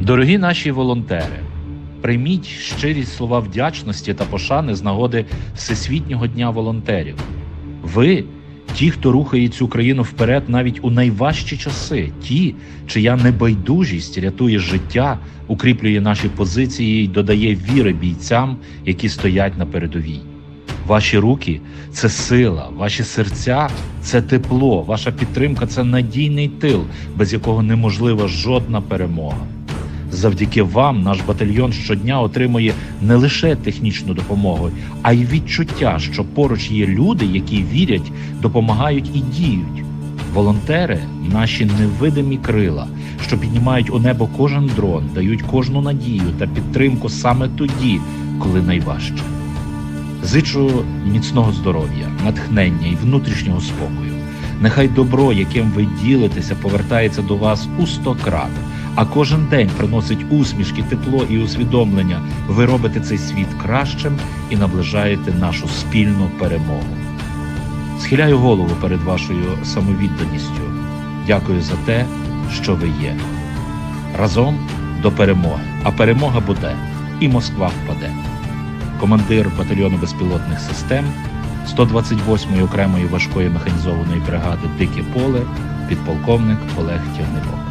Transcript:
Дорогі наші волонтери, прийміть щирі слова вдячності та пошани з нагоди Всесвітнього дня волонтерів. Ви ті, хто рухає цю країну вперед навіть у найважчі часи, ті, чия небайдужість рятує життя, укріплює наші позиції і додає віри бійцям, які стоять на передовій. Ваші руки це сила, ваші серця це тепло, ваша підтримка це надійний тил, без якого неможлива жодна перемога. Завдяки вам наш батальйон щодня отримує не лише технічну допомогу, а й відчуття, що поруч є люди, які вірять, допомагають і діють. Волонтери наші невидимі крила, що піднімають у небо кожен дрон, дають кожну надію та підтримку саме тоді, коли найважче. Зичу міцного здоров'я, натхнення і внутрішнього спокою. Нехай добро, яким ви ділитеся, повертається до вас у сто крат, а кожен день приносить усмішки, тепло і усвідомлення. Ви робите цей світ кращим і наближаєте нашу спільну перемогу. Схиляю голову перед вашою самовідданістю. Дякую за те, що ви є. Разом до перемоги. А перемога буде, і Москва впаде командир батальйону безпілотних систем 128-ї окремої важкої механізованої бригади Дике поле, підполковник Олег Тягнебок.